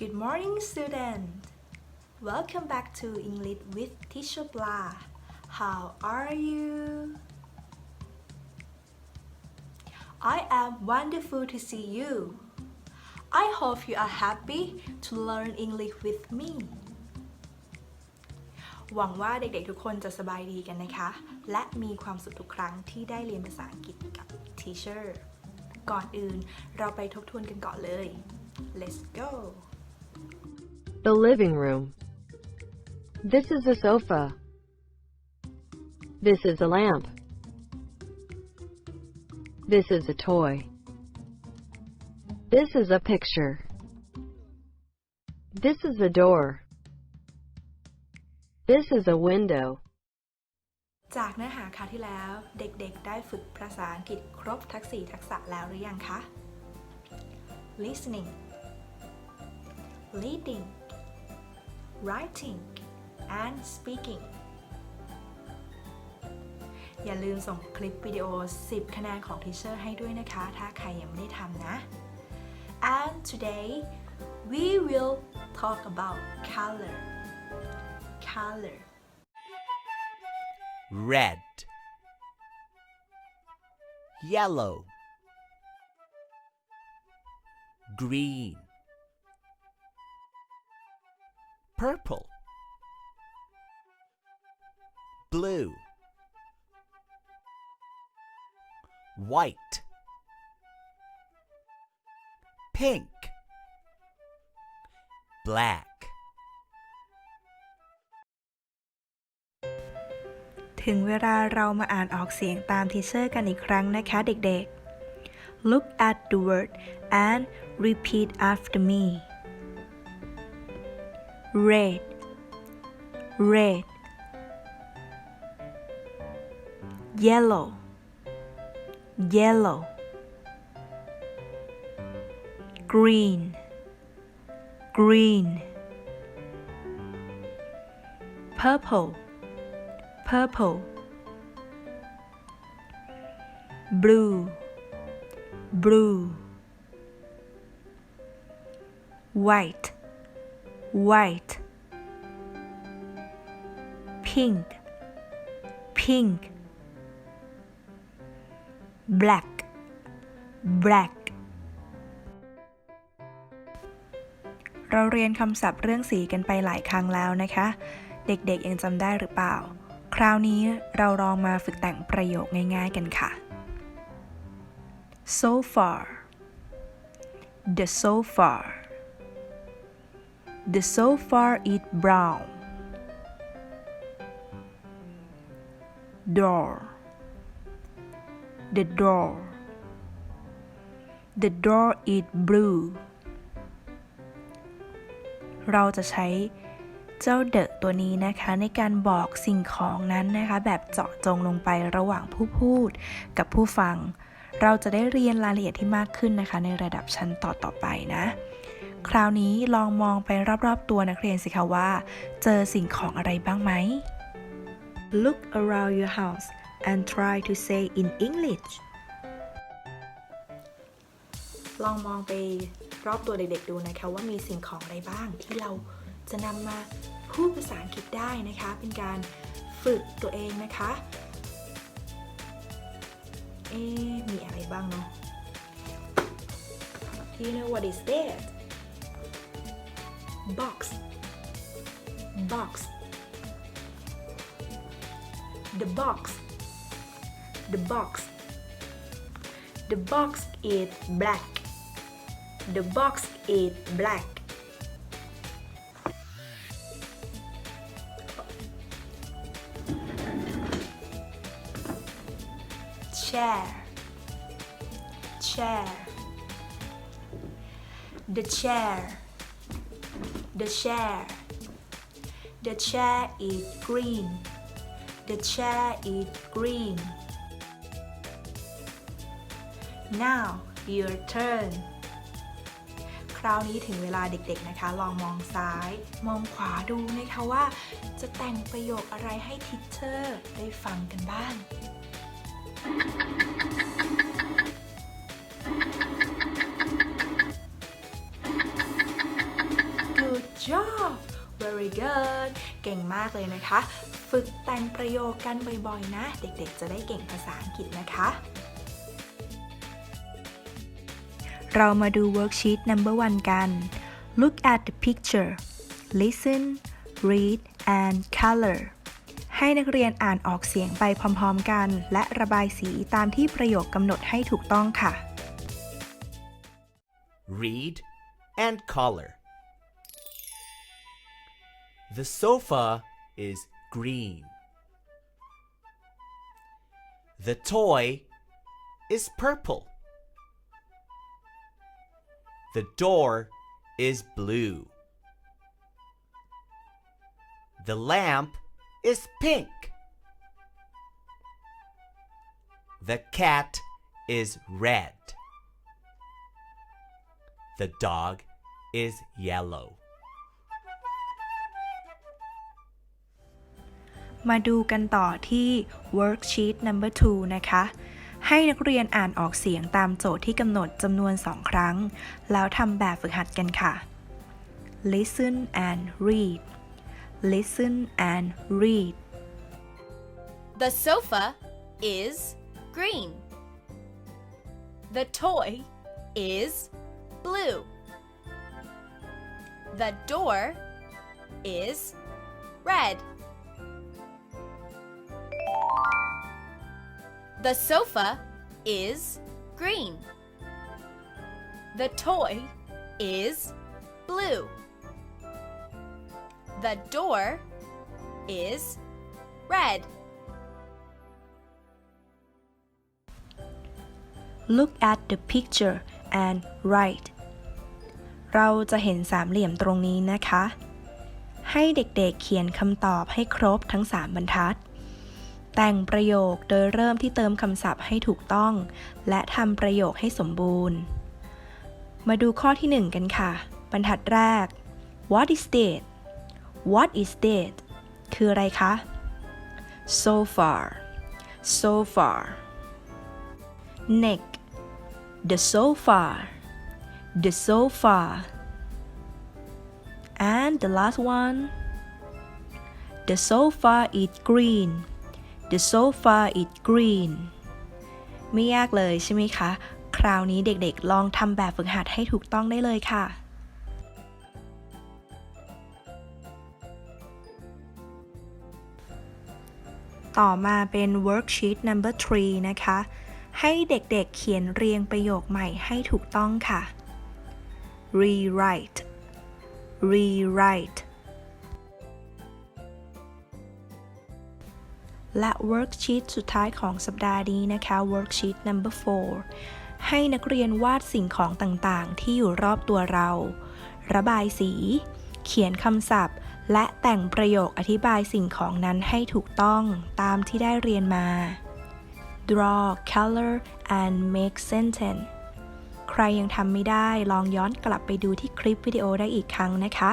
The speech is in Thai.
Good morning, student. Welcome back to English with Teacher Blah. How are you? I am wonderful to see you. I hope you are happy to learn English with me. หวังว่าเด็กๆทุกคนจะสบายดีกันนะคะ และมีความสุขทุกครั้งที่ได้เรียนภาษาอังกฤษกับ Teacher ก่อนอื่นเราไปทบทวนกันก่อนเลย Let's go The living room. This is a sofa. This is a lamp. This is a toy. This is a picture. This is a door. This is a window. จากเนื้อหาคราวที่แล้วเด็กๆ ได้ฝึกภาษาอังกฤษครบทั้ง 4 ทักษะแล้วหรือยังคะ listening reading writing and speaking อย่าลืมส่งคลิปวิดีโอ 10 คะแนนของทีเชอร์ให้ด้วยนะคะ ถ้าใครยังไม่ได้ทำนะ and today we will talk about color color red yellow green Purple blue white pink black ถึงเวลาเรามาอ่านออกเสียงตามทีเชอร์กันอีกครั้งนะคะเด็กๆ Look at the word and repeat after me red red yellow yellow green green purple purple blue blue white white pink pink black black เราเรียนคำศัพท์เรื่องสีกันไปหลายครั้งแล้วนะคะ เด็กๆยังจำได้หรือเปล่า คราวนี้เราลองมาฝึกแต่งประโยคง่ายๆกันค่ะ so far the sofa the sofa is brown door the door the door is blue เราจะใช้เจ้าเดอะตัวนี้นะคะในการบอกสิ่งของนั้นนะคะ แบบเจาะจงลงไประหว่างผู้พูดกับผู้ฟัง เราจะได้เรียนรายละเอียดที่มากขึ้นนะคะ ในระดับชั้นต่อต่อไปนะ คราวนี้ลองมองไปรอบๆตัวนักเรียนสิคะว่า เจอสิ่งของอะไรบ้างไหม Look around your house and try to say in English ลองมองไปรอบตัวเด็กๆดูนะคะว่ามีสิ่งของอะไรบ้าง ที่เราจะนำมาพูดภาษาอังกฤษได้นะคะ เป็นการฝึกตัวเองนะคะ เอ๊ะมีอะไรบ้างเนาะ Do you know what is that box. Box. The box. The box. The box is black. The box is black. Chair. Chair. The chair the chair the chair is green the chair is green now your turn คราวนี้ถึงเวลาเด็กๆนะคะ ลองมองซ้าย มองขวาดูนะคะว่า จะแต่งประโยคอะไรให้ทิเชอร์ได้ฟังกันบ้าง very good เก่งมากเลยนะคะ ฝึกแต่งประโยคกันบ่อยๆ นะ เด็กๆ จะได้เก่งภาษาอังกฤษนะคะ เรามาดู worksheet number one กัน look at the picture listen read and color ให้นักเรียนอ่านออกเสียงไปพร้อมๆกัน และระบายสีตามที่ประโยคกำหนดให้ถูกต้องค่ะ Read and color. The sofa is green. The toy is purple. The door is blue. The lamp is pink. The cat is red. The dog is yellow. มาดูกันต่อที่ worksheet number 2 นะคะ ให้นักเรียนอ่านออกเสียงตามโจทย์ที่กำหนดจำนวน 2 ครั้ง แล้วทำแบบฝึกหัดกันค่ะ listen and read listen and read The sofa is green. The toy is blue. The door is red. The sofa is green. The toy is blue. The door is red. look at the picture and write เราจะเห็นสามเหลี่ยมตรงนี้นะคะ ให้เด็กๆเขียนคำตอบให้ครบทั้ง 3 บรรทัด แต่งประโยคโดยเริ่มที่เติมคำศัพท์ให้ถูกต้อง และทำประโยคให้สมบูรณ์ มาดูข้อที่ 1 กันค่ะ บรรทัดแรก What is that What is that คืออะไรคะ so far so far neck the sofa the sofa and the last one the sofa is green the sofa is green ไม่ยากเลยใช่ไหมคะ คราวนี้เด็กๆ ลองทำแบบฝึกหัดให้ถูกต้องได้เลยค่ะต่อมาเป็น worksheet number 3 นะคะ ให้เด็กๆเขียนเรียงประโยคใหม่ให้ถูกต้องค่ะ rewrite rewrite และ worksheet สุดท้ายของสัปดาห์นี้นะคะ worksheet number 4 ให้นักเรียนวาดสิ่งของต่างๆ ที่อยู่รอบตัวเรา ระบายสี เขียนคำศัพท์ และแต่งประโยคอธิบายสิ่งของนั้นให้ถูกต้องตามที่ได้เรียนมา draw color and make sentence ใครยังทำไม่ได้ลองย้อนกลับไปดูที่คลิปวิดีโอได้อีกครั้งนะคะ